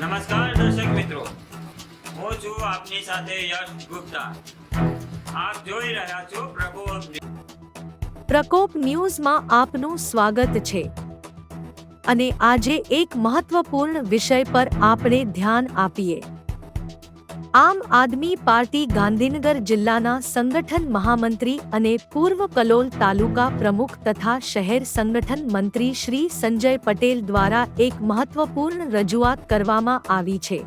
નમસ્કાર દર્શક મિત્રો. હું છું આપની સાથે યશ ગુપ્તા. આપ જોઈ રહ્યા છો પ્રકોપ પ્રકોપ ન્યૂઝમાં આપનું સ્વાગત છે. અને આજે એક મહત્વપૂર્ણ વિષય પર આપણે ધ્યાન આપીએ. આમ આદમી પાર્ટી ગાંધીનગર જિલ્લાના સંગઠન મહામંત્રી અને પૂર્વ કલોલ તાલુકા પ્રમુખ તથા શહેર સંગઠન મંત્રી શ્રી સંજય પટેલ દ્વારા એક મહત્વપૂર્ણ રજૂઆત કરવામાં આવી છે.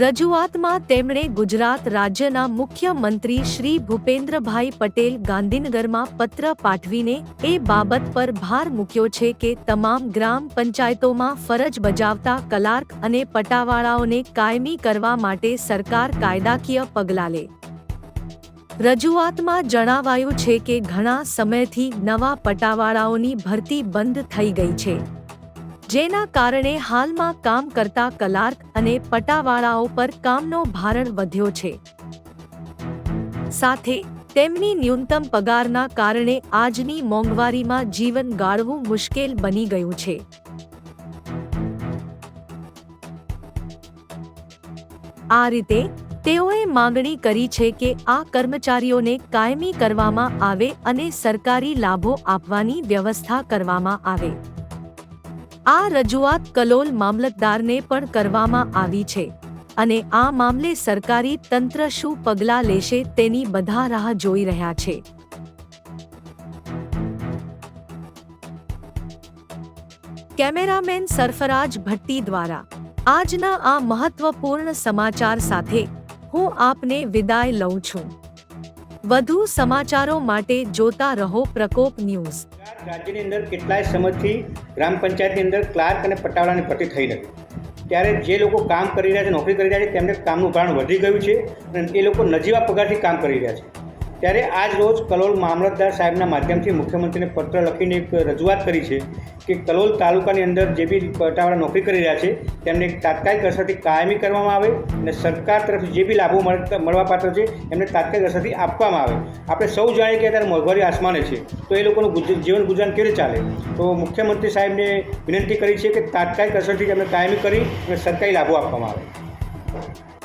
રજૂઆતમાં તેમણે ગુજરાત રાજ્યના મુખ્યમંત્રી શ્રી ભૂપેન્દ્રભાઈ પટેલ ગાંધીનગરમાં પત્ર પાઠવીને એ બાબત પર ભાર મૂક્યો છે કે તમામ ગ્રામ પંચાયતોમાં ફરજ બજાવતા કલાર્ક અને પટાવાળાઓને કાયમી કરવા માટે સરકાર કાયદાકીય પગલાં લે. રજૂઆતમાં જણાવાયું છે કે ઘણા સમયથી નવા પટાવાળાઓની ભરતી બંધ થઈ ગઈ છે. જેના કારણે હાલમાં કામ કરતા કલાર્ક અને પટાવાળાઓ પર કામનો ભારણ વધ્યો છે. સાથે, તેમની ન્યૂનતમ પગારના કારણે આજની મોંઘવારીમાં જીવન ગાળવું મુશ્કેલ બની ગયું છે. આ રીતે, તેઓએ માંગણી કરી છે કે આ કર્મચારીઓને કાયમી કરવામાં આવે અને સરકારી લાભો આપવાની વ્યવસ્થા કરવામાં આવે. આ રજૂઆત કલોલ મામલતદારને પણ કરવામાં આવી છે અને આ મામલે સરકારી તંત્ર શું પગલાં લેશે તેની બધા રાહ જોઈ રહ્યા છે. કેમેરામેન સરફરાજ ભટ્ટી દ્વારા આજના આ મહત્વપૂર્ણ સમાચાર સાથે હું આપને વિદાય લઉં છું. વધુ સમાચારો માટે જોતા રહો પ્રકોપ ન્યૂઝ. રાજ્યની અંદર કેટલાય સમયથી ગ્રામ પંચાયતની અંદર ક્લાર્ક અને પટાવાળાની ભરતી થઈ નથી. ત્યારે જે લોકો કામ કરી રહ્યા છે, નોકરી કરી રહ્યા છે, તેમને કામનું ભારણ વધી ગયું છે અને એ લોકો નજીવા પગારથી કામ કરી રહ્યા છે. ત્યારે આજ રોજ કલોલ મામલતદાર સાહેબના માધ્યમથી મુખ્યમંત્રીને પત્ર લખીને એક રજૂઆત કરી છે કે કલોલ તાલુકાની અંદર જે બી પટાવાળા નોકરી કરી રહ્યા છે, તેમને તાત્કાલિક અસરથી કાયમી કરવામાં આવે અને સરકાર તરફથી જે બી લાભો મળવાપાત્ર છે એમને તાત્કાલિક અસરથી આપવામાં આવે. આપણે સૌ જાણીએ કે અત્યારે મોંઘવારી આસમાને છે, તો એ લોકોનું જીવન ગુજરાન કેવી રીતે ચાલે? તો મુખ્યમંત્રી સાહેબને વિનંતી કરી છે કે તાત્કાલિક અસરથી તેમને કાયમી કરી અને સરકારી લાભો આપવામાં આવે.